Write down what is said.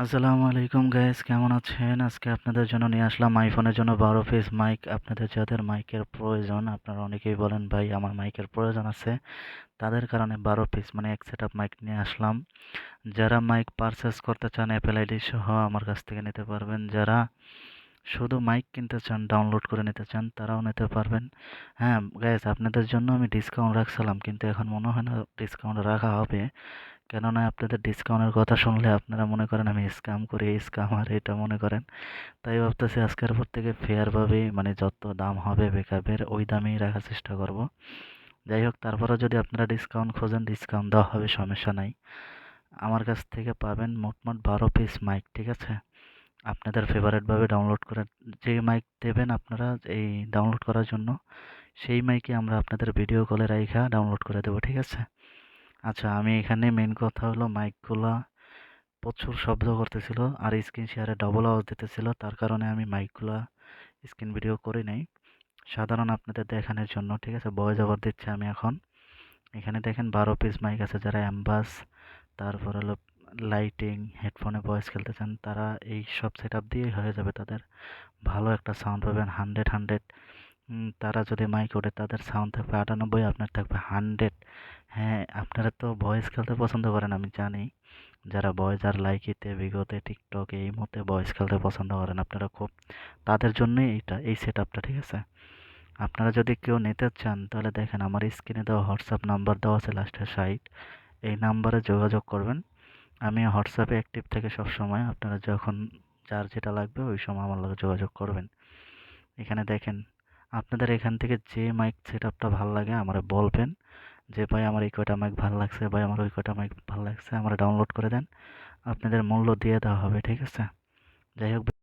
আসসালামু আলাইকুম গাইস কেমন আছেন? আজকে আপনাদের জন্য নিয়ে আসলাম আইফোনের জন্য বারো পিস মাইক আপনাদের যাদের মাইকের প্রয়োজন, আপনারা অনেকেই বলেন, ভাই, আমার মাইকের প্রয়োজন আছে। তাদের কারণে বারো পিস মানে এক সেট মাইক নিয়ে আসলাম। যারা মাইক পারচেস করতে চান অ্যাপেল আইডি সহ আমার কাছ থেকে নিতে পারবেন। যারা শুধু মাইক কিনতে চান ডাউনলোড করে নিতে চান, তারাও নিতে পারবেন। হ্যাঁ গাইস আপনাদের জন্য আমি ডিসকাউন্ট রাখছিলাম, কিন্তু এখন মনে হয় না ডিসকাউন্ট রাখা হবে। কেননা আপনাদের ডিসকাউন্টের কথা শুনলে আপনারা মনে করেন আমি স্ক্যাম করি স্ক্যাম আর এটা মনে করেন। তাই ভাবতেছি আজকের পর থেকে ফেয়ারভাবে মানে যত দাম হবে বেকাবের ওই দামেই রাখার চেষ্টা করব। যাই হোক তারপরে যদি আপনারা ডিসকাউন্ট খোঁজেন ডিসকাউন্ট দেওয়া হবে, সমস্যা নাই। আমার কাছ থেকে পাবেন মোটমোট বারো পিস মাইক ঠিক আছে? আপনাদের ফেভারেটভাবে ডাউনলোড করে, যে মাইক দেবেন আপনারা, এই ডাউনলোড করার জন্য, সেই মাইকে আমরা আপনাদের ভিডিও কলে রাইখা ডাউনলোড করে দেবো, ঠিক আছে? আচ্ছা আমি এখানে মেন কথা হলো মাইকগুলা প্রচুর শব্দ করতেছিল আর স্ক্রিন শেয়ারে ডবল আওয়াজ দিতেছিল। তার কারণে আমি মাইকগুলা স্ক্রিন ভিডিও করি নাই। সাধারণ আপনাদের দেখানোর জন্য, ঠিক আছে? ভয়েস ওভার দিচ্ছি আমি এখন। এখানে দেখেন বারো পিস মাইক আছে যারা অ্যাম্বাস তারপর হলো লাইটিং হেডফোনে ভয়েস খেলতে চান, তারা এই সব সেট আপ দিয়েই হয়ে যাবে তাদের। ভালো একটা সাউন্ড পাবেন হান্ড্রেড হান্ড্রেড তারা যদি মাইক ওঠে তাদের সাউন্ড থাকবে আটানব্বই, আপনার থাকবে হান্ড্রেড হ্যাঁ আপনারা তো ভয়েস খেলতে পছন্দ করেন, আমি জানি। যারা ভয়েস আর লাইকিতে বিগতে টিকটকে এই মুহূর্তে ভয়েস খেলতে পছন্দ করেন, আপনারা খুব, তাদের জন্যই এইটা এই সেট আপটা ঠিক আছে? আপনারা যদি কেউ নিতে চান, তাহলে দেখেন আমার স্ক্রিনে দেওয়া হোয়াটসঅ্যাপ নাম্বার দেওয়া আছে লাস্টের সাইট এই নাম্বারে যোগাযোগ করবেন। আমি হোয়াটসঅ্যাপে অ্যাক্টিভ থেকে সব সময় আপনারা যখন, যার যেটা লাগবে, ওই সময় আমার লগে যোগাযোগ করবেন। এখানে দেখেন আপনাদের এখান থেকে যে মাইক সেট আপটা ভালো লাগে, আমার বলবেন যে, ভাই, আমার এই কয়টা মাইক ভালো লাগছে? ভাই, আমার ওই কয়টা মাইক ভালো লাগছে? আমার ডাউনলোড করে দেন। আপনাদের মূল্য দিয়ে দেওয়া হবে, ঠিক আছে? যাই হোক